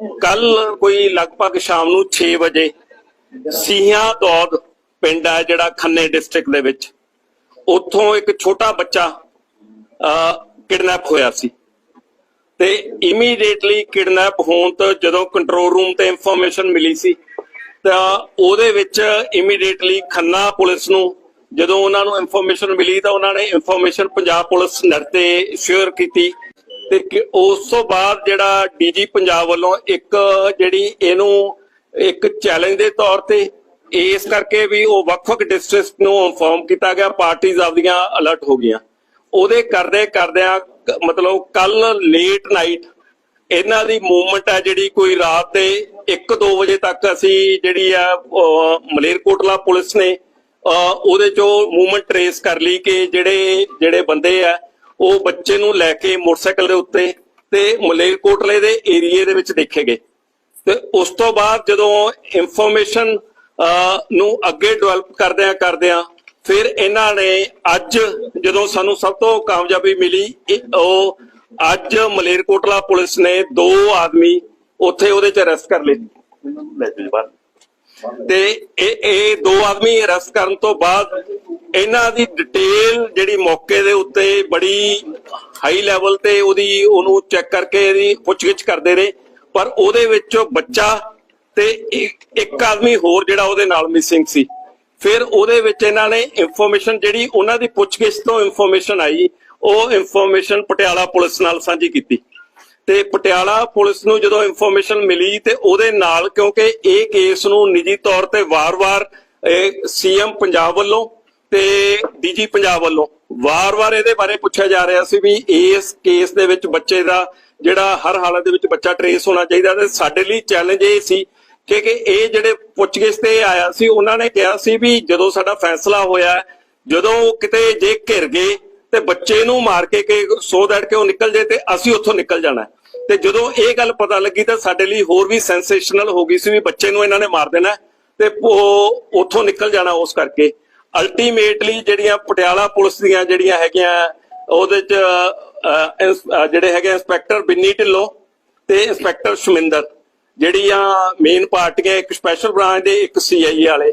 ਕੱਲ ਕੋਈ ਲਗਭਗ ਸ਼ਾਮ ਨੂੰ 6 ਵਜੇ ਸੀਹਾਂ ਦੌਦ ਪਿੰਡ ਹੈ ਜਿਹੜਾ ਖੰਨੇ ਡਿਸਟ੍ਰਿਕਟ ਦੇ ਵਿੱਚ। ਉੱਥੋਂ ਇੱਕ ਛੋਟਾ ਬੱਚਾ ਕਿਡਨੈਪ ਹੋਇਆ ਸੀ। ਤੇ ਇਮੀਡੀਏਟਲੀ ਕਿਡਨੈਪ ਹੋਣ ਤੋਂ ਜਦੋਂ ਕੰਟਰੋਲ ਰੂਮ ਤੇ ਇਨਫੋਰਮੇਸ਼ਨ ਮਿਲੀ ਸੀ, ਤਾਂ ਉਹਦੇ ਵਿੱਚ ਇਮੀਡੀਏਟਲੀ ਖੰਨਾ ਪੁਲਿਸ ਨੂੰ ਜਦੋਂ ਉਹਨਾਂ ਨੂੰ ਇਨਫੋਰਮੇਸ਼ਨ ਮਿਲੀ ਤਾਂ ਉਹਨਾਂ ਨੇ ਇਨਫੋਰਮੇਸ਼ਨ ਪੰਜਾਬ ਪੁਲਿਸ ਨਰ ਸ਼ੇਅਰ ਕੀਤੀ ਤੇ ਕਿ- ਉਸ ਤੋਂ ਬਾਅਦ ਜਿਹੜਾ ਡੀਜੀ ਪੰਜਾਬ ਵੱਲੋਂ ਇੱਕ ਜਿਹੜੀ ਇਹਨੂੰ ਇੱਕ ਚੈਲੰਜ ਦੇ ਤੌਰ ਤੇ ਇਸ ਕਰਕੇ ਵੀ ਉਹ ਵੱਖ-ਵੱਖ ਡਿਸਟ੍ਰਿਕਟ ਨੂੰ ਇਨਫੋਰਮ ਕੀਤਾ ਗਿਆ ਪਾਰਟੀਆਂ ਆਪਦੀਆਂ ਅਲਰਟ ਹੋ ਗਈਆਂ। ਉਹਦੇ ਕਰਦੇ ਕਰਦਿਆਂ ਮਤਲਬ ਕੱਲ ਲੇਟ ਨਾਈਟ ਇਹਨਾਂ ਦੀ ਮੂਵਮੈਂਟ ਹੈ ਜਿਹੜੀ ਕੋਈ ਰਾਤ ਦੇ 1-2 ਵਜੇ ਤੱਕ ਅਸੀਂ ਜਿਹੜੀ ਆ ਮਲੇਰਕੋਟਲਾ ਪੁਲਿਸ ਨੇ ਅਹ, ਉਹਦੇ ਚੋਂ ਮੂਵਮੈਂਟ ਟਰੇਸ ਕਰ ਲਈ ਕਿ ਜਿਹੜੇ ਜਿਹੜੇ ਬੰਦੇ ਆ ਉਹ ਬੱਚੇ ਨੂੰ ਲੈ ਕੇ ਮੋਟਰਸਾਈਕਲ ਦੇ ਉੱਤੇ ਤੇ ਮਲੇਰਕੋਟਲੇ ਦੇ ਏਰੀਏ ਦੇ ਵਿੱਚ ਦੇਖੇ ਗਏ। ਤੇ ਉਸ ਤੋਂ ਬਾਅਦ ਜਦੋਂ ਇਨਫੋਰਮੇਸ਼ਨ ਨੂੰ ਅੱਗੇ ਡਿਵੈਲਪ ਕਰਦਿਆਂ ਕਰਦਿਆਂ ਫਿਰ ਇਹਨਾਂ ਨੇ ਅੱਜ ਜਦੋਂ ਸਾਨੂੰ ਸਭ ਤੋਂ ਕਾਮਯਾਬੀ ਮਿਲੀ ਉਹ ਅੱਜ ਮਲੇਰਕੋਟਲਾ ਪੁਲਿਸ ਨੇ ਦੋ ਆਦਮੀ ਉੱਥੇ ਉਹਦੇ ਚ ਅਰੈਸਟ ਕਰ ਲਏ। ਤੇ ਇਹ ਇਹ ਦੋ ਆਦਮੀ ਅਰੈਸਟ ਕਰਨ ਤੋਂ ਬਾਅਦ ਇਹਨਾਂ ਦੀ ਡਿਟੇਲ ਜਿਹੜੀ ਮੌਕੇ ਦੇ ਉੱਤੇ ਬੜੀ ਹਾਈ ਲੈਵਲ ਤੇ ਉਹਦੀ ਉਹਨੂੰ ਚੈੱਕ ਕਰਕੇ ਇਹਦੀ ਪੁੱਛਗਿੱਛ ਕਰਦੇ ਰਹੇ। ਪਰ ਉਹਦੇ ਵਿੱਚ ਬੱਚਾ ਤੇ ਇੱਕ ਇੱਕ ਆਦਮੀ ਹੋਰ ਜਿਹੜਾ ਉਹਦੇ ਨਾਲ ਮਿਸਿੰਗ ਸੀ। ਫਿਰ ਉਹਦੇ ਵਿੱਚ ਇਹਨਾਂ ਨੇ ਇਨਫੋਰਮੇਸ਼ਨ ਜਿਹੜੀ ਉਹਨਾਂ ਦੀ ਪੁੱਛਗਿੱਛ ਤੋਂ ਇਨਫੋਰਮੇਸ਼ਨ ਆਈ। ਉਹ ਇਨਫੋਰਮੇਸ਼ਨ ਪਟਿਆਲਾ ਪੁਲਿਸ ਨਾਲ ਸਾਂਝੀ ਕੀਤੀ। ਤੇ ਪਟਿਆਲਾ ਪੁਲਿਸ ਨੂੰ ਜਦੋਂ ਇਨਫੋਰਮੇਸ਼ਨ ਮਿਲੀ ਤੇ ਉਹਦੇ ਨਾਲ ਕਿਉਂਕਿ ਇਹ ਕੇਸ ਨੂੰ ਨਿੱਜੀ ਤੌਰ ਤੇ ਵਾਰ-ਵਾਰ ਸੀਐਮ ਪੰਜਾਬ ਵੱਲੋਂ ਤੇ ਡੀਜੀ ਪੰਜਾਬ ਵੱਲੋਂ ਵਾਰ-ਵਾਰ ਇਹਦੇ ਬਾਰੇ ਪੁੱਛਿਆ ਜਾ ਰਿਹਾ ਸੀ ਵੀ ਇਸ ਕੇਸ ਦੇ ਵਿੱਚ ਬੱਚੇ ਦਾ ਜਿਹੜਾ ਹਰ ਹਾਲਤ ਦੇ ਵਿੱਚ ਬੱਚਾ ਟਰੇਸ ਹੋਣਾ ਚਾਹੀਦਾ ਤੇ ਸਾਡੇ ਲਈ ਚੈਲੰਜ ਇਹ ਸੀ ਕਿ ਕਿ ਇਹ ਜਿਹੜੇ ਪੁੱਛਗਿੱਛ ਤੇ ਆਇਆ ਸੀ, ਉਹਨਾਂ ਨੇ ਕਿਹਾ ਸੀ ਵੀ ਜਦੋਂ ਸਾਡਾ ਫੈਸਲਾ ਹੋਇਆ, ਜਦੋਂ ਕਿਤੇ ਜੇ ਘਿਰ ਗਏ ਤੇ ਬੱਚੇ ਨੂੰ ਮਾਰ ਕੇ ਕਿ ਸੋ ਦੈਟ ਕਿ ਉਹ ਨਿਕਲ ਜੇ ਤੇ ਅਸੀਂ ਉੱਥੋਂ ਨਿਕਲ ਜਾਣਾ ਤੇ ਜਦੋਂ ਇਹ ਗੱਲ ਪਤਾ ਲੱਗੀ ਤਾਂ ਸਾਡੇ ਲਈ ਹੋਰ ਵੀ ਸੈਂਸੇਸ਼ਨਲ ਹੋ ਗਈ ਸੀ ਵੀ ਬੱਚੇ ਨੂੰ ਇਹਨਾਂ ਨੇ ਮਾਰ ਦੇਣਾ ਤੇ ਉਹ ਉੱਥੋਂ ਨਿਕਲ ਜਾਣਾ ਉਸ ਕਰਕੇ। ਅਲਟੀਮੇਟਲੀ ਜਿਹੜੀਆਂ ਪਟਿਆਲਾ ਪੁਲਿਸ ਦੀਆਂ ਜਿਹੜੀਆਂ ਹੈਗੀਆਂ, ਉਹਦੇ ਚ ਜਿਹੜੇ ਹੈਗੇ ਇੰਸਪੈਕਟਰ ਬਿੰਨੀ ਢਿੱਲੋਂ ਤੇ ਇੰਸਪੈਕਟਰ ਸ਼ਮਿੰਦਰ। ਜਿਹੜੀਆਂ ਮੇਨ ਪਾਰਟੀਆਂ, ਇੱਕ ਸਪੈਸ਼ਲ ਬ੍ਰਾਂਚ ਦੇ, ਇੱਕ ਸੀਆਈਏ ਵਾਲੇ।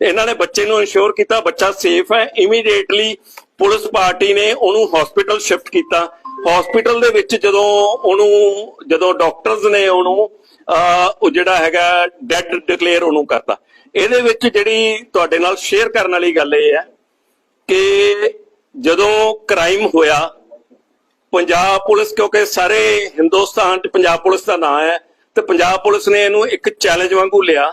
ਇਹਨਾਂ ਨੇ ਬੱਚੇ ਨੂੰ ਇਨਸ਼ੋਰ ਕੀਤਾ ਬੱਚਾ ਸੇਫ ਹੈ ਇਮੀਡੀਏਟਲੀ ਪੁਲਿਸ ਪਾਰਟੀ ਨੇ ਉਹਨੂੰ ਹਸਪੀਟਲ ਸ਼ਿਫਟ ਕੀਤਾ। ਹਸਪੀਟਲ ਦੇ ਵਿੱਚ ਜਦੋਂ ਉਹਨੂੰ ਜਦੋਂ ਡਾਕਟਰਸ ਨੇ ਉਹਨੂੰ ਅਹ, ਉਹ ਜਿਹੜਾ ਹੈਗਾ ਡੈਡ ਡਿਕਲੇਅਰ ਉਹਨੂੰ ਕਰਤਾ। ਇਹਦੇ ਵਿੱਚ ਜਿਹੜੀ ਤੁਹਾਡੇ ਨਾਲ ਸ਼ੇਅਰ ਕਰਨ ਵਾਲੀ ਗੱਲ ਇਹ ਹੈ ਕਿ ਜਦੋਂ ਕ੍ਰਾਈਮ ਹੋਇਆ ਪੰਜਾਬ ਪੁਲਿਸ ਕਿਉਂਕਿ ਸਾਰੇ ਹਿੰਦੁਸਤਾਨ 'ਚ ਪੰਜਾਬ ਪੁਲਿਸ ਦਾ ਨਾਂ ਹੈ ਤੇ ਪੰਜਾਬ ਪੁਲਿਸ ਨੇ ਇਹਨੂੰ ਇੱਕ ਚੈਲੰਜ ਵਾਂਗੂ ਲਿਆ।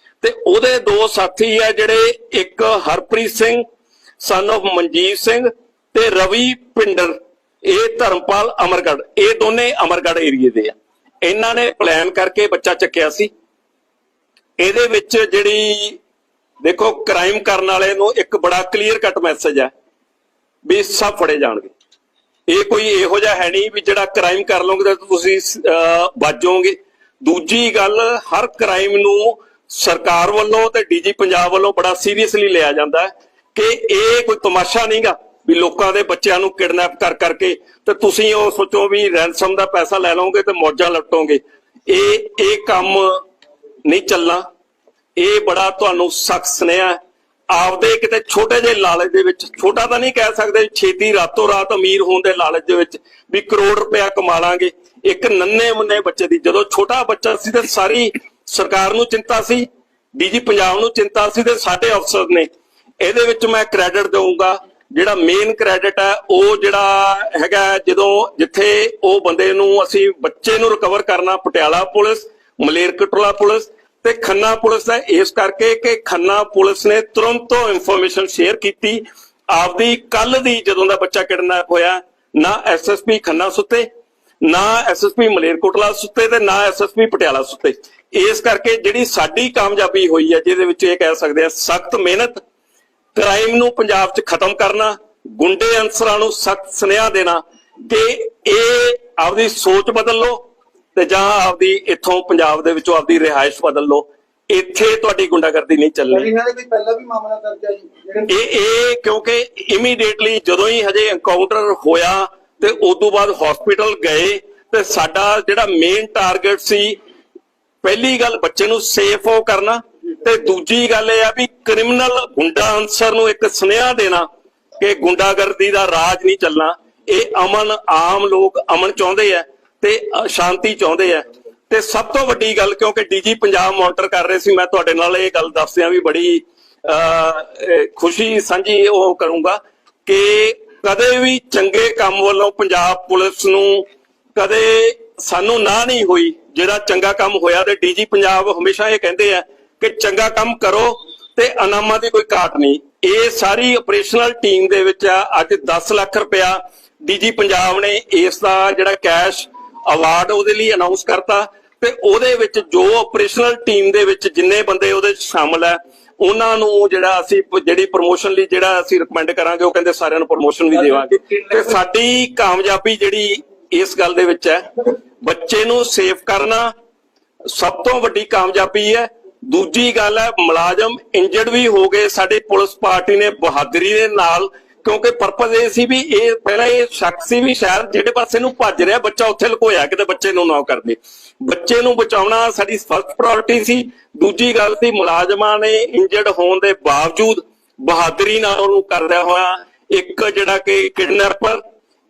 ਤੇ ਉਹਦੇ ਦੋ ਸਾਥੀ ਆ ਜਿਹੜੇ ਇੱਕ ਹਰਪ੍ਰੀਤ ਸਿੰਘ ਸਨ of ਮਨਜੀਤ ਸਿੰਘ ਤੇ ਰਵੀ ਪਿੰਡਰ। ਇਹ ਧਰਮਪਾਲ ਅਮਰਗੜ ਇਹ ਦੋਨੇ ਅਮਰਗੜ ਏਰੀਏ ਦੇ ਆ। ਇਹਨਾਂ ਨੇ ਪਲਾਨ ਕਰਕੇ ਬੱਚਾ ਚੱਕਿਆ ਸੀ। ਇਹਦੇ ਵਿੱਚ ਜਿਹੜੀ ਦੇਖੋ ਕ੍ਰਾਈਮ ਕਰਨ ਵਾਲੇ ਨੂੰ ਇੱਕ ਬੜਾ ਕਲੀਅਰ ਕੱਟ ਮੈਸੇਜ ਹੈ ਵੀ ਸਭ ਫੜੇ ਜਾਣਗੇ। ਇਹ ਕੋਈ ਇਹੋ ਜਿਹਾ ਹੈ ਨਹੀਂ ਵੀ ਜਿਹੜਾ ਕ੍ਰਾਈਮ ਕਰ ਲਓਗੇ ਤਾਂ ਤੁਸੀਂ ਅਹ, ਬਚੋਗੇ ਦੂਜੀ ਗੱਲ ਹਰ ਕ੍ਰਾਈਮ ਨੂੰ ਸਰਕਾਰ ਵੱਲੋਂ ਤੇ ਡੀਜੀ ਪੰਜਾਬ ਵੱਲੋਂ ਬੜਾ ਸੀਰੀਅਸਲੀ ਲਿਆ ਜਾਂਦਾ ਹੈ ਕਿ ਇਹ ਕੋਈ ਤਮਾਸ਼ਾ ਨਹੀਂਗਾ ਵੀ ਲੋਕਾਂ ਦੇ ਬੱਚਿਆਂ ਨੂੰ ਕਿਡਨੈਪ ਕਰ ਕਰਕੇ ਤੇ ਤੁਸੀਂ ਉਹ ਸੋਚੋ ਵੀ ਰੈਂਸਮ ਦਾ ਪੈਸਾ ਲੈ ਲਓਗੇ ਤੇ ਮੌਜਾਂ ਲੁੱਟੋਗੇ। ਇਹ ਇਹ ਕੰਮ ਨਹੀਂ ਚੱਲਣਾ। ਇਹ ਬੜਾ ਤੁਹਾਨੂੰ ਸਖਤ ਸੁਨੇਹਾ ਆਪਦੇ ਕਿਤੇ ਛੋਟੇ ਜਿਹੇ ਲਾਲਚ ਦੇ ਵਿੱਚ, ਛੋਟਾ ਤਾਂ ਨਹੀਂ ਕਹਿ ਸਕਦੇ, ਛੇਤੀ ਰਾਤੋਂ ਰਾਤ ਅਮੀਰ ਹੋਣ ਦੇ ਲਾਲਚ ਦੇ ਵਿੱਚ ਵੀ ਕਰੋੜ ਰੁਪਇਆ ਕਮਾ ਲਾਂਗੇ। ਇੱਕ ਨੰਨੇ ਮੁੰਨੇ ਬੱਚੇ ਦੀ, ਜਦੋਂ ਛੋਟਾ ਬੱਚਾ ਸੀ ਤੇ ਸਾਰੀ ਸਰਕਾਰ ਨੂੰ ਚਿੰਤਾ ਸੀ, ਡੀਜੀ ਪੰਜਾਬ ਨੂੰ ਚਿੰਤਾ ਸੀ ਤੇ ਸਾਡੇ ਅਫਸਰ ਨੇ। ਇਹਦੇ ਵਿੱਚ ਮੈਂ ਕ੍ਰੈਡਿਟ ਦਊਂਗਾ। ਜਿਹੜਾ ਮੇਨ ਕ੍ਰੈਡਿਟ ਹੈ, ਉਹ ਜਿਹੜਾ ਹੈਗਾ ਜਦੋਂ ਜਿੱਥੇ ਉਹ ਬੰਦੇ ਨੂੰ ਅਸੀਂ ਬੱਚੇ ਨੂੰ ਰਿਕਵਰ ਕਰਨਾ, ਪਟਿਆਲਾ ਪੁਲਿਸ ਮਲੇਰਕੋਟਲਾ ਪੁਲਿਸ ਤੇ ਖੰਨਾ ਪੁਲਿਸ ਦਾ ਇਸ ਕਰਕੇ ਕਿ ਖੰਨਾ ਪੁਲਿਸ ਨੇ ਤੁਰੰਤ ਉਹ ਇਨਫੋਰਮੇਸ਼ਨ ਸ਼ੇਅਰ ਕੀਤੀ। ਆਪਦੀ ਕੱਲ ਦੀ ਜਦੋਂ ਦਾ ਬੱਚਾ ਕਿਡਨੈਪ ਹੋਇਆ, ਨਾ ਐਸਐਸਪੀ ਖੰਨਾ ਸੁੱਤੇ, ਨਾ ਐਸਐਸਪੀ ਮਲੇਰਕੋਟਲਾ ਸੁੱਤੇ ਤੇ ਨਾ ਐਸਐਸਪੀ ਪਟਿਆਲਾ ਸੁੱਤੇ। ਇਸ ਕਰਕੇ ਜਿਹੜੀ ਸਾਡੀ ਕਾਮਯਾਬੀ ਹੋਈ ਹੈ ਜਿਹਦੇ ਵਿੱਚ ਇਹ ਕਹਿ ਸਕਦੇ ਆ ਸਖਤ ਮਿਹਨਤ ਕ੍ਰਾਈਮ ਨੂੰ ਪੰਜਾਬ 'ਚ ਖਤਮ ਕਰਨਾ ਗੁੰਡੇ ਅਨਸਰਾਂ ਨੂੰ ਸਖਤ ਸੁਨੇਹਾ ਦੇਣਾ ਕਿ ਇਹ ਆਪਦੀ ਸੋਚ ਬਦਲ ਲਓ ਤੇ ਜਾਂ ਆਪਦੀ ਇੱਥੋਂ ਪੰਜਾਬ ਦੇ ਵਿੱਚੋਂ ਆਪਦੀ ਰਿਹਾਇਸ਼ ਬਦਲ ਲਓ। ਇੱਥੇ ਤੁਹਾਡੀ ਗੁੰਡਾਗਰਦੀ ਨਹੀਂ ਚੱਲਣੀ। ਇਹਨਾਂ ਦੇ ਕੋਈ ਪਹਿਲਾਂ ਵੀ ਮਾਮਲਾ ਦਰਜ ਹੈ ਜੀ। ਇਹ ਇਹ ਕਿਉਂਕਿ ਇਮੀਡੀਏਟਲੀ ਜਦੋਂ ਹੀ ਹਜੇ ਐਨਕਾਊਂਟਰ ਹੋਇਆ ਤੇ ਉਸ ਤੋਂ ਬਾਅਦ ਹਸਪੀਟਲ ਗਏ ਤੇ ਸਾਡਾ ਜਿਹੜਾ ਮੇਨ ਟਾਰਗੇਟ ਸੀ ਪਹਿਲੀ ਗੱਲ ਬੱਚੇ ਨੂੰ ਸੇਫ ਹੋ ਕਰਨਾ ਤੇ ਦੂਜੀ ਗੱਲ ਇਹ ਆ ਵੀ ਕ੍ਰਿਮੀਨਲ ਗੁੰਡਾ ਅਨਸਰ ਨੂੰ ਇੱਕ ਸੁਨੇਹਾ ਦੇਣਾ ਕਿ ਗੁੰਡਾਗਰਦੀ ਦਾ ਰਾਜ ਨਹੀਂ ਚੱਲਣਾ। ਇਹ ਅਮਨ ਆਮ ਲੋਕ ਅਮਨ ਚਾਹੁੰਦੇ ਆ ਤੇ ਸ਼ਾਂਤੀ ਚਾਹੁੰਦੇ ਆ। ਤੇ ਸਭ ਤੋਂ ਵੱਡੀ ਗੱਲ ਕਿਉਂਕਿ ਡੀਜੀ ਪੰਜਾਬ ਮੋਨਿਟਰ ਕਰ ਰਹੇ ਸੀ ਮੈਂ ਤੁਹਾਡੇ ਨਾਲ ਇਹ ਗੱਲ ਦੱਸਦਿਆਂ ਵੀ ਬੜੀ ਅ, ਖੁਸ਼ੀ ਸਾਂਝੀ ਉਹ ਕਰੂੰਗਾ ਕਿ ਕਦੇ ਵੀ ਚੰਗੇ ਕੰਮ ਵੱਲੋਂ ਪੰਜਾਬ ਪੁਲਿਸ ਨੂੰ ਕਦੇ ਸਾਨੂੰ ਨਾ ਨਹੀਂ ਹੋਈ। ਜਿਹੜਾ ਚੰਗਾ ਕੰਮ ਹੋਇਆ ਤੇ ਡੀਜੀ ਪੰਜਾਬ ਹਮੇਸ਼ਾ ਇਹ ਕਹਿੰਦੇ ਆ ਕਿ ਚੰਗਾ ਕੰਮ ਕਰੋ ਤੇ ਅਨਾਮਾਂ ਦੀ ਕੋਈ ਘਾਟ ਨਹੀਂ। ਇਹ ਸਾਰੀ ਆਪਰੇਸ਼ਨਲ ਟੀਮ ਦੇ ਵਿੱਚ ਆ ਅੱਜ 10 ਲੱਖ ਰੁਪਇਆ ਡੀਜੀ ਪੰਜਾਬ ਨੇ ਇਸ ਦਾ ਜਿਹੜਾ ਕੈਸ਼ ਅਵਾਰਡ ਉਹਦੇ ਲਈ ਅਨਾਉਂਸ ਕਰਤਾ ਤੇ ਉਹਦੇ ਵਿੱਚ ਜੋ ਆਪਰੇਸ਼ਨਲ ਟੀਮ ਦੇ ਵਿੱਚ ਜਿੰਨੇ ਬੰਦੇ ਉਹਦੇ 'ਚ ਸ਼ਾਮਲ ਹੈ ਉਹਨਾਂ ਨੂੰ ਜਿਹੜਾ ਅਸੀਂ ਜਿਹੜੀ ਪ੍ਰੋਮੋਸ਼ਨ ਲਈ ਜਿਹੜਾ ਅਸੀਂ ਰეკਮੈਂਡ ਕਰਾਂਗੇ ਉਹ ਕਹਿੰਦੇ ਸਾਰਿਆਂ ਨੂੰ ਪ੍ਰੋਮੋਸ਼ਨ ਵੀ ਦੇਵਾਂਗੇ। ਤੇ ਸਾਡੀ ਕਾਮਯਾਬੀ ਜਿਹੜੀ ਇਸ ਗੱਲ ਦੇ ਵਿੱਚ ਹੈ, ਬੱਚੇ ਨੂੰ ਸੇਫ ਕਰਨਾ ਸਭ ਤੋਂ ਵੱਡੀ ਕਾਮਯਾਬੀ ਹੈ। ਦੂਜੀ ਗੱਲ ਹੈ, ਮੁਲਾਜ਼ਮ ਇੰਜਰਡ ਵੀ ਹੋ ਗਏ। ਸਾਡੀ ਪੁਲਿਸ ਪਾਰਟੀ ਨੇ ਬਹਾਦਰੀ ਦੇ ਨਾਲ, ਕਿਉਂਕਿ ਪਰਪਸ ਇਹ ਸੀ ਵੀ ਇਹ ਪਹਿਲਾਂ ਇਹ ਸ਼ੱਕ ਵੀ ਸ਼ਾਇਦ ਜਿਹੜੇ ਪਾਸੇ ਨੂੰ ਭੱਜ ਰਿਹਾ, ਬੱਚਾ ਉੱਥੇ ਲੁਕੋਇਆ ਕਿਤੇ ਬੱਚੇ ਨੂੰ ਨਾ ਕਰਦੇ ਬੱਚੇ ਨੂੰ ਬਚਾਉਣਾ ਸਾਡੀ ਫਸਟ ਪ੍ਰਾਇੋਰਟੀ ਸੀ। ਦੂਜੀ ਗੱਲ ਸੀ, ਮੁਲਾਜ਼ਮਾਂ ਨੇ ਇੰਜਰਡ ਹੋਣ ਦੇ ਬਾਵਜੂਦ ਬਹਾਦਰੀ ਨਾਲ ਉਹਨੂੰ ਕਰਦਿਆ ਹੋਇਆ ਇੱਕ ਜਿਹੜਾ ਕਿ ਕਿਡਨੈਪਰ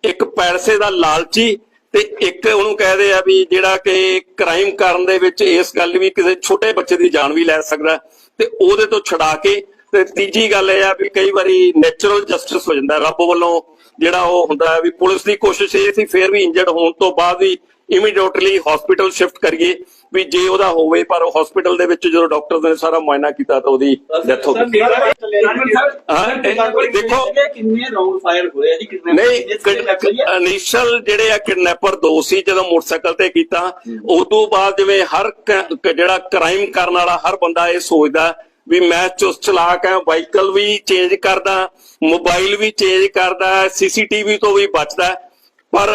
ਇੱਕ ਪੈਸੇ ਦਾ ਲਾਲਚੀ ਤੇ ਇੱਕ ਉਹਨੂੰ ਕਹਦੇ ਆ ਵੀ ਜਿਹੜਾ ਕਿ ਕ੍ਰਾਈਮ ਕਰਨ ਦੇ ਵਿੱਚ ਇਸ ਗੱਲ ਵੀ ਕਿਸੇ ਛੋਟੇ ਬੱਚੇ ਦੀ ਜਾਨ ਵੀ ਲੈ ਸਕਦਾ ਤੇ ਉਹਦੇ ਤੋਂ ਛੁਡਾ ਕੇ ਤੇ ਤੀਜੀ ਗੱਲ ਇਹ ਆ ਵੀ ਕਈ ਵਾਰੀ ਨੈਚੁਰਲ ਜਸਟਿਸ ਹੋ ਜਾਂਦਾ, ਰੱਬ ਵੱਲੋਂ ਜਿਹੜਾ ਉਹ ਹੁੰਦਾ ਵੀ ਪੁਲਿਸ ਦੀ ਕੋਸ਼ਿਸ਼ ਇਹ ਸੀ ਫੇਰ ਵੀ ਇੰਜਰਡ ਹੋਣ ਤੋਂ ਬਾਅਦ ਵੀ ਇਮੀਡੀਏਟਲੀ ਹਸਪੀਟਲ ਸ਼ਿਫਟ ਕਰੀਏ। ਵੀ ਜੇ ਉਹਦਾ ਹੋਵੇ ਪਰ ਉਹ ਹਸਪੀਟਲ ਦੇ ਵਿੱਚ ਜਦੋਂ ਡਾਕਟਰ ਨੇ ਸਾਰਾ ਮੁਆਇਨਾ ਕੀਤਾ ਤਾਂ ਉਹਦੀ ਡੈਥ ਹੋ ਗਈ। ਦੇਖੋ। ਕਿੰਨੇ ਰਾਉਂਡ ਫਾਇਰ ਹੋਏ ਆ ਜੀ? ਕਿੰਨੇ ਨਹੀਂ ਇਨੀਸ਼ੀਅਲ ਜਿਹੜੇ ਆ ਕਿਡਨੈਪਰ ਦੋ ਸੀ ਜਦੋਂ ਮੋਟਰਸਾਈਕਲ ਤੇ ਕੀਤਾ ਉਸ ਤੋਂ ਬਾਅਦ ਜਿਵੇਂ ਹਰ ਜਿਹੜਾ ਕ੍ਰਾਈਮ ਕਰਨ ਵਾਲਾ ਹਰ ਬੰਦਾ ਇਹ ਸੋਚਦਾ ਵੀ ਮੈਂ ਚੁਸਤ ਚਲਾਕ ਆ ਵਾਹੀਕਲ ਵੀ ਚੇਂਜ ਕਰਦਾ ਮੋਬਾਈਲ ਵੀ ਚੇਂਜ ਕਰਦਾ ਸੀਸੀਟੀਵੀ ਤੋਂ ਵੀ ਬਚਦਾ। ਪਰ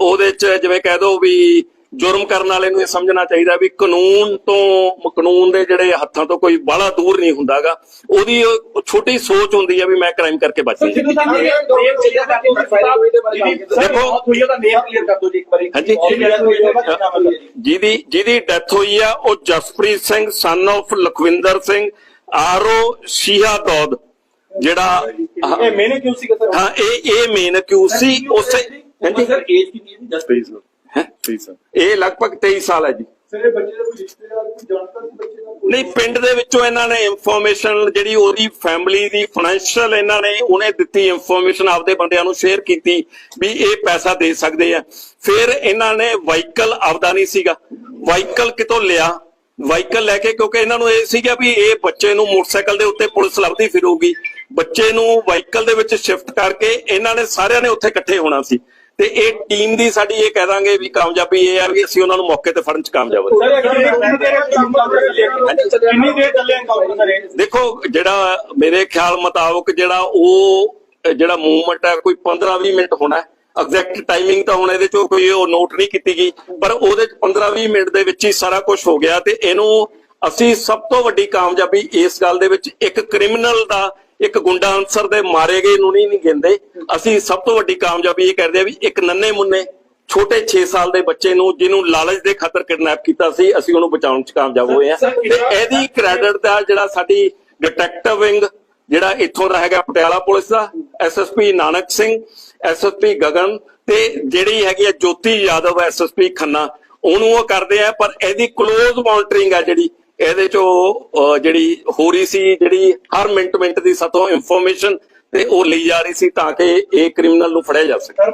ਉਹਦੇ ਚ ਜਿਵੇਂ ਕਹਿ ਦੋ ਵੀ ਜੁਰਮ ਕਰਨ ਵਾਲੇ ਨੂੰ ਇਹ ਸਮਝਣਾ ਚਾਹੀਦਾ ਵੀ ਕਾਨੂੰਨ ਤੋਂ ਕਾਨੂੰਨ ਦੇ ਜਿਹੜੇ ਹੱਥਾਂ ਤੋਂ ਕੋਈ ਬਾਹਲਾ ਦੂਰ ਨਹੀਂ ਹੁੰਦਾਗਾ। ਉਹਦੀ ਉਹ ਛੋਟੀ ਸੋਚ ਹੁੰਦੀ ਹੈ ਵੀ ਮੈਂ ਕ੍ਰਾਈਮ ਕਰਕੇ ਬਚ ਦਿਓ ਦੇਖੋ ਜਿਹਦੀ ਜਿਹਦੀ ਡੈਥ ਹੋਈ ਆ ਉਹ Jaspreet Singh son of Lakhwinder Singh RO Shiha Daud ਜਿਹੜਾ ਇਹ ਮੈਨੇ ਕਿਉਂ ਸਰ। ਹਾਂ ਇਹ ਇਹ ਮੇਨ ਕਿਉ ਸੀ ਉਸੇ ਹਾਂਜੀ। ਸਰ ਏਜ ਕਿੰਨੀ ਹੈ ਜਸਟ ਹੈਂ? ਇਹ ਲਗਭਗ 23 ਸਾਲ ਹੈ ਜੀ। ਸਰ ਇਹ ਬੱਚੇ ਦਾ ਕੋਈ ਰਿਸ਼ਤੇਦਾਰ ਕੋਈ ਜਾਣਦਾ ਸੀ ਬੱਚੇ ਦਾ? ਕੋਈ ਨਹੀਂ ਪਿੰਡ ਦੇ ਵਿੱਚੋਂ ਇਹਨਾਂ ਨੇ ਇਨਫੋਰਮੇਸ਼ਨ ਜਿਹੜੀ ਉਹਦੀ ਫੈਮਿਲੀ ਦੀ ਫਾਈਨੈਂਸ਼ੀਅਲ ਇਹਨਾਂ ਨੇ ਉਹਨੇ ਦਿੱਤੀ ਇਨਫੋਰਮੇਸ਼ਨ ਆਪਦੇ ਬੰਦਿਆਂ ਨੂੰ ਸ਼ੇਅਰ ਕੀਤੀ ਵੀ ਇਹ ਪੈਸਾ ਦੇ ਸਕਦੇ ਆ। ਫਿਰ ਇਹਨਾਂ ਨੇ ਵਾਹੀਕਲ ਆਪਦਾ ਨਹੀਂ ਸੀਗਾ। ਵਾਹੀਕਲ ਕਿਤੋਂ ਲਿਆ? ਵਾਹੀਕਲ ਲੈ ਕੇ ਕਿਉਂਕਿ ਇਹਨਾਂ ਨੂੰ ਇਹ ਸੀਗਾ ਵੀ ਇਹ ਬੱਚੇ ਨੂੰ ਮੋਟਰਸਾਈਕਲ ਦੇ ਉੱਤੇ ਪੁਲਿਸ ਲੱਭਦੀ ਫਿਰੂਗੀ। ਬੱਚੇ ਨੂੰ ਵਾਹੀਕਲ ਦੇ ਵਿੱਚ ਸ਼ਿਫਟ ਕਰਕੇ ਇਹਨਾਂ ਨੇ ਸਾਰਿਆਂ ਨੇ ਉੱਥੇ ਇਕੱਠੇ ਹੋਣਾ ਸੀ। ਤੇ ਇਹ ਟੀਮ ਦੀ ਸਾਡੀ ਇਹ ਕਹਿ ਦਾਂਗੇ ਵੀ ਕਾਮਯਾਬੀ ਇਹ ਆ ਵੀ ਅਸੀਂ ਉਹਨਾਂ ਨੂੰ ਮੌਕੇ ਤੇ ਫੜਨ ਚ ਕਾਮਯਾਬ ਹੋਏ ਦੇਖੋ ਜਿਹੜਾ ਮੇਰੇ ਖਿਆਲ ਮੁਤਾਬਕ ਜਿਹੜਾ ਉਹ ਜਿਹੜਾ ਮੂਵਮੈਂਟ ਹੈ ਕੋਈ 15-20 ਮਿੰਟ ਹੋਣਾ ਐਗਜ਼ੈਕਟ ਟਾਈਮਿੰਗ ਤਾਂ ਹੁਣ ਇਹਦੇ ਚੋਂ ਕੋਈ ਉਹ ਨੋਟ ਨਹੀਂ ਕੀਤੀ ਗਈ ਪਰ ਉਹਦੇ ਚ 15-20 ਮਿੰਟ ਦੇ ਵਿੱਚ ਹੀ ਸਾਰਾ ਕੁਝ ਹੋ ਗਿਆ ਤੇ ਇਹਨੂੰ ਅਸੀਂ ਸਭ ਤੋਂ ਵੱਡੀ ਕਾਮਯਾਬੀ ਇਸ ਗੱਲ ਦੇ ਵਿੱਚ ਇੱਕ ਕ੍ਰਿਮੀਨਲ ਦਾ ਇੱਕ ਗੁੰਡਾ ਅਨਸਰ ਦੇ ਮਾਰੇ ਗਏ ਨੂੰ ਨਹੀਂ ਗਿੰਦੇ ਅਸੀਂ ਸਭ ਤੋਂ ਵੱਡੀ ਕਾਮਯਾਬੀ ਇਹ ਕਰਦੇ ਆ ਵੀ ਇੱਕ ਨੰਨੇ ਮੁੰਨੇ ਛੋਟੇ 6 ਸਾਲ ਦੇ ਬੱਚੇ ਨੂੰ ਜਿਹਨੂੰ ਲਾਲਚ ਦੇ ਖਾਤਰ ਕਿਡਨੈਪ ਕੀਤਾ ਸੀ ਅਸੀਂ ਉਹਨੂੰ ਬਚਾਉਣ ਚ ਕਾਮਯਾਬ ਹੋਏ ਆ ਤੇ ਇਹਦੀ ਕ੍ਰੈਡਿਟ ਦਾ ਜਿਹੜਾ ਸਾਡੀ ਡਿਟੈਕਟਿਵ ਵਿੰਗ ਜਿਹੜਾ ਇੱਥੋਂ ਦਾ ਹੈਗਾ ਪਟਿਆਲਾ ਪੁਲਿਸ ਦਾ ਐਸਐਸਪੀ ਨਾਨਕ ਸਿੰਘ ਐਸਐਸਪੀ ਗਗਨ ਤੇ ਜਿਹੜੀ ਹੈਗੀ ਆ ਜੋਤੀ ਯਾਦਵ ਐਸਐਸਪੀ ਖੰਨਾ ਉਹਨੂੰ ਉਹ ਕਰਦੇ ਆ ਪਰ ਇਹਦੀ ক্লোਜ਼ ਮੋਨਿਟਰਿੰਗ ਆ ਜਿਹੜੀ ਇਹਦੇ ਚੋਂ ਜਿਹੜੀ ਹੋ ਰਹੀ ਸੀ ਜਿਹੜੀ ਹਰ ਮਿੰਟ ਮਿੰਟ ਦੀ ਸਾਤੋਂ ਇਨਫੋਰਮੇਸ਼ਨ ਤੇ ਉਹ ਲਈ ਜਾ ਰਹੀ ਸੀ ਤਾਂ ਕਿ ਇਹ ਕ੍ਰਿਮੀਨਲ ਨੂੰ ਫੜਿਆ ਜਾ ਸਕੇ।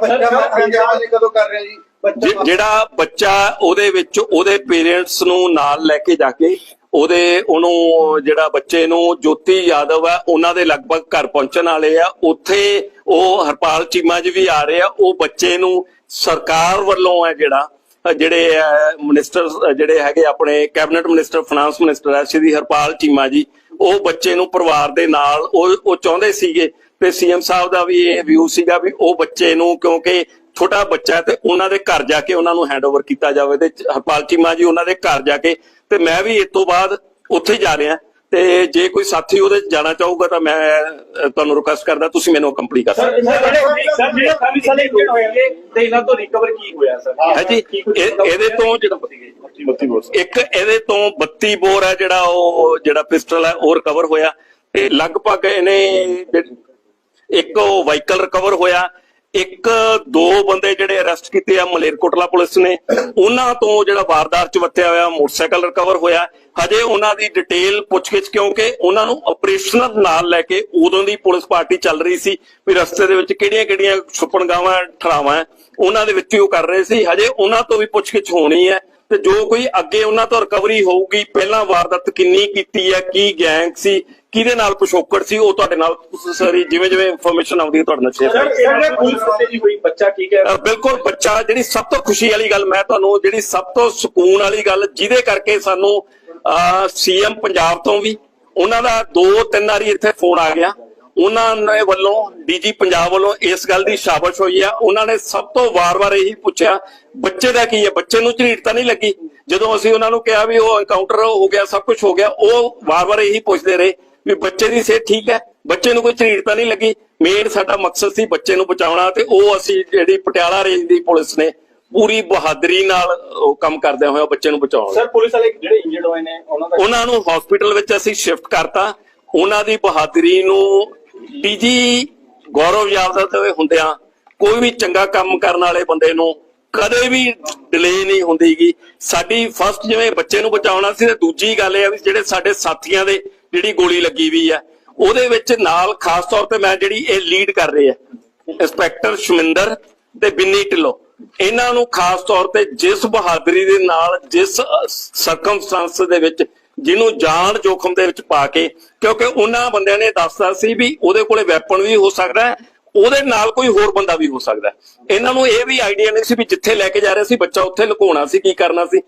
ਕਦੋਂ ਕਰ ਰਿਹਾ ਜੀ? ਜਿਹੜਾ ਬੱਚਾ ਉਹਦੇ ਵਿੱਚ ਉਹਦੇ ਪੇਰੈਂਟਸ ਨੂੰ ਨਾਲ ਲੈ ਕੇ ਜਾ ਕੇ ਉਹਦੇ ਉਹਨੂੰ ਜਿਹੜਾ ਬੱਚੇ ਨੂੰ ਜੋਤੀ ਯਾਦਵ ਹੈ ਉਹਨਾਂ ਦੇ ਲਗਭਗ ਘਰ ਪਹੁੰਚਣ ਵਾਲੇ ਆ ਉੱਥੇ ਉਹ ਹਰਪਾਲ ਚੀਮਾ ਜੀ ਵੀ ਆ ਰਹੇ ਆ ਉਹ ਬੱਚੇ ਨੂੰ ਸਰਕਾਰ ਵੱਲੋਂ ਹੈ ਜਿਹੜਾ ਜਿਹੜੇ ਮਿਨਿਸਟਰ ਜਿਹੜੇ ਹੈਗੇ ਆਪਣੇ ਕੈਬਨਿਟ ਮਿਨਿਸਟਰ ਫਾਈਨਾਂਸ ਮਿਨਿਸਟਰ ਹੈ ਸ਼੍ਰੀ ਹਰਪਾਲ ਚੀਮਾ ਜੀ, ਉਹ ਬੱਚੇ ਨੂੰ ਪਰਿਵਾਰ ਦੇ ਨਾਲ ਉਹ ਉਹ ਚਾਹੁੰਦੇ ਸੀਗੇ ਤੇ ਸੀਐਮ ਸਾਹਿਬ ਦਾ ਵੀ ਇਹ ਵਿਊ ਸੀਗਾ ਵੀ ਉਹ ਬੱਚੇ ਨੂੰ ਕਿਉਂਕਿ ਛੋਟਾ ਬੱਚਾ ਤੇ ਉਹਨਾਂ ਦੇ ਘਰ ਜਾ ਕੇ ਉਹਨਾਂ ਨੂੰ ਹੈਂਡਓਵਰ ਕੀਤਾ ਜਾਵੇ ਤੇ ਹਰਪਾਲ ਚੀਮਾ ਜੀ ਉਹਨਾਂ ਦੇ ਘਰ ਜਾ ਕੇ ਤੇ ਮੈਂ ਵੀ ਇਸ ਤੋਂ ਬਾਅਦ ਉੱਥੇ ਜਾ ਰਿਹਾ। ਤੇ ਜੇ ਕੋਈ ਸਾਥੀ ਉਹਦੇ ਜਾਣਾ ਚਾਹੂਗਾ ਤਾਂ ਮੈਂ ਤੁਹਾਨੂੰ ਰਿਕੁਐਸਟ ਕਰਦਾ ਤੁਸੀਂ ਮੈਨੂੰ ਕੰਪਨੀ ਕਰ ਸਕਦੇ ਸਰ ਜਿਹੜੇ ਸਰ ਜਿਹੜੇ ਖਾਲੀ ਸਾਲੇ ਇੰਜਰਡ ਹੋਏ ਤੇ ਇਹਨਾਂ ਤੋਂ ਰਿਕਵਰ ਕੀ ਹੋਇਆ ਸਰ? ਹੈ ਜੀ ਇਹ- ਇਹਦੇ ਤੋਂ ਜਿਹੜਾ ਇੱਕ ਇਹਦੇ ਤੋਂ 32 ਬੋਰ ਹੈ ਜਿਹੜਾ ਉਹ ਜਿਹੜਾ ਪਿਸਟਲ ਹੈ ਉਹ ਰਿਕਵਰ ਹੋਇਆ। ਤੇ ਲਗਭਗ ਇਹਨੇ ਇੱਕ ਉਹ ਵਾਹੀਕਲ ਰਿਕਵਰ ਹੋਇਆ। ਇੱਕ ਦੋ ਬੰਦੇ ਜਿਹੜੇ ਅਰੈਸਟ ਕੀਤੇ ਆ ਮਲੇਰਕੋਟਲਾ ਪੁਲਿਸ ਨੇ। ਉਹਨਾਂ ਤੋਂ ਜਿਹੜਾ ਵਾਰਦਾਤ ਚ ਵਰਤਿਆ ਹੋਇਆ ਮੋਟਰਸਾਈਕਲ ਰਿਕਵਰ ਹੋਇਆ। ਹਜੇ ਉਹਨਾਂ ਦੀ ਡਿਟੇਲ ਪੁੱਛਗਿੱਛ ਕਿਉਂਕਿ ਉਹਨਾਂ ਨੂੰ ਆਪਰੇਸ਼ਨਲ ਨਾਲ ਲੈ ਕੇ ਉਦੋਂ ਦੀ ਪੁਲਿਸ ਪਾਰਟੀ ਚੱਲ ਰਹੀ ਸੀ ਵੀ ਰਸਤੇ ਦੇ ਵਿੱਚ ਕਿਹੜੀਆਂ-ਕਿਹੜੀਆਂ ਛੁਪਣਗਾਵਾਂ ਠਰਾਵਾਂ ਉਹਨਾਂ ਦੇ ਵਿੱਚ ਹੀ ਉਹ ਕਰ ਰਹੇ ਸੀ। ਹਜੇ ਉਹਨਾਂ ਤੋਂ ਵੀ ਪੁੱਛਗਿੱਛ ਹੋਣੀ ਹੈ ਤੇ ਜੋ ਕੋਈ ਅੱਗੇ ਉਹਨਾਂ ਤੋਂ ਰਿਕਵਰੀ ਹੋਊਗੀ ਪਹਿਲਾਂ ਵਾਰਦਾਤ ਕਿੰਨੀ ਕੀਤੀ ਹੈ ਕੀ ਗੈਂਗ ਸੀ ਕਿਹਦੇ ਨਾਲ ਪਿਛੋਕੜ ਸੀ ਉਹ ਤੁਹਾਡੇ ਨਾਲ ਸਾਰੀ ਜਿਵੇਂ ਜਿਵੇਂ ਇਨਫੋਰਮੇਸ਼ਨ ਆਉਂਦੀ ਹੈ ਤੁਹਾਡੇ ਨਾਲ ਸ਼ੇਅਰ ਬੱਚਾ ਠੀਕ ਹੈ ਅ, ਬਿਲਕੁਲ ਬੱਚਾ ਜਿਹੜੀ ਸਭ ਤੋਂ ਖੁਸ਼ੀ ਵਾਲੀ ਗੱਲ ਮੈਂ ਤੁਹਾਨੂੰ ਜਿਹੜੀ ਸਭ ਤੋਂ ਸਕੂਨ ਵਾਲੀ ਗੱਲ ਜਿਹਦੇ ਕਰਕੇ ਸਾਨੂੰ ਸੀਐਮ ਪੰਜਾਬ ਤੋਂ ਵੀ, ਉਹਨਾਂ ਦਾ ਦੋ ਤਿੰਨ ਵਾਰੀ ਇੱਥੇ ਫੋਨ ਆ ਗਿਆ। ਉਹਨਾਂ ਨੇ ਵੱਲੋਂ, ਡੀਜੀ ਪੰਜਾਬ ਵੱਲੋਂ ਇਸ ਗੱਲ ਦੀ ਸ਼ਾਬਾਸ਼ ਹੋਈ ਆ। ਉਹਨਾਂ ਨੇ ਸਭ ਤੋਂ ਵਾਰ-ਵਾਰ ਇਹੀ ਪੁੱਛਿਆ, ਬੱਚੇ ਦਾ ਕੀ ਹੈ? ਬੱਚੇ ਨੂੰ ਝਰੀਟ ਤਾਂ ਨਹੀਂ ਲੱਗੀ? ਜਦੋਂ ਅਸੀਂ ਉਹਨਾਂ ਨੂੰ ਕਿਹਾ ਵੀ ਉਹ ਐਨਕਾਊਂਟਰ ਹੋ ਗਿਆ, ਸਭ ਕੁਝ ਹੋ ਗਿਆ, ਉਹ ਵਾਰ-ਵਾਰ ਇਹੀ ਪੁੱਛਦੇ ਰਹੇ ਵੀ ਬੱਚੇ ਦੀ ਸਿਹਤ ਠੀਕ ਹੈ? ਬੱਚੇ ਨੂੰ ਕੋਈ ਝਰੀਟ ਤਾਂ ਨਹੀਂ ਲੱਗੀ? ਮੇਨ ਸਾਡਾ ਮਕਸਦ ਸੀ ਬੱਚੇ ਨੂੰ ਬਚਾਉਣਾ ਤੇ ਉਹ ਅਸੀਂ ਜਿਹੜੀ ਪਟਿਆਲਾ ਰੇਂਜ ਦੀ ਪੁਲਿਸ ਨੇ ਪੂਰੀ ਬਹਾਦਰੀ ਨਾਲ ਉਹ ਕੰਮ ਕਰਦੇ ਹੋਏ ਬੱਚੇ ਨੂੰ ਬਚਾਉਣਾ ਸਰ ਪੁਲਿਸ ਵਾਲੇ ਜਿਹੜੇ ਇੰਜਰਡ ਹੋਏ ਨੇ ਉਹਨਾਂ ਦਾ ਉਹਨਾਂ ਨੂੰ ਹਸਪੀਟਲ ਵਿੱਚ ਅਸੀਂ ਸ਼ਿਫਟ ਕਰਤਾ। ਉਹਨਾਂ ਦੀ ਬਹਾਦਰੀ ਨੂੰ ਡੀਜੀ ਗੌਰਵ ਯਾਦਵ ਦੇ ਹੁੰਦਿਆਂ ਕੋਈ ਵੀ ਚੰਗਾ ਕੰਮ ਕਰਨ ਵਾਲੇ ਬੰਦੇ ਨੂੰ ਕਦੇ ਵੀ ਡਿਲੇ ਨਹੀਂ ਹੁੰਦੀਗੀ। ਸਾਡੀ ਫਸਟ ਜਿਵੇਂ ਬੱਚੇ ਨੂੰ ਬਚਾਉਣਾ ਸੀ ਤੇ ਦੂਜੀ ਗੱਲ ਇਹ ਆ ਵੀ ਜਿਹੜੇ ਸਾਡੇ ਸਾਥੀਆਂ ਦੇ ਜਿਹੜੀ ਗੋਲੀ ਲੱਗੀ ਵੀ ਆ ਉਹਦੇ ਵਿੱਚ ਨਾਲ ਖਾਸ ਤੌਰ ਤੇ ਮੈਂ ਜਿਹੜੀ ਇਹ ਲੀਡ ਕਰ ਰਹੇ ਆ ਇੰਸਪੈਕਟਰ ਸ਼ਮਿੰਦਰ ਤੇ ਬਿੰਨੀ ਢਿੱਲੋਂ। ਇਹਨਾਂ ਨੂੰ ਖਾਸ ਤੌਰ ਤੇ ਜਿਸ ਬਹਾਦਰੀ ਦੇ ਨਾਲ, ਜਿਸ ਸਰਕਮਸਟੈਂਸ ਦੇ ਵਿੱਚ, ਜਿਹਨੂੰ ਜਾਨ ਜੋਖਮ ਦੇ ਵਿੱਚ ਪਾ ਕੇ, ਕਿਉਂਕਿ ਉਹਨਾਂ ਬੰਦਿਆਂ ਨੇ ਦੱਸਦਾ ਸੀ ਵੀ ਉਹਦੇ ਕੋਲੇ ਵੈਪਨ ਵੀ ਹੋ ਸਕਦਾ ਹੈ, ਉਹਦੇ ਨਾਲ ਕੋਈ ਹੋਰ ਬੰਦਾ ਵੀ ਹੋ ਸਕਦਾ ਇਹਨਾਂ ਨੂੰ ਇਹ ਵੀ ਆਈਡੀਆ ਨਹੀਂ ਸੀ ਵੀ ਜਿੱਥੇ ਲੈ ਕੇ ਜਾ ਰਹੇ ਸੀ, ਬੱਚਾ ਉੱਥੇ ਲੁਕਾਉਣਾ ਸੀ, ਕੀ ਕਰਨਾ ਸੀ।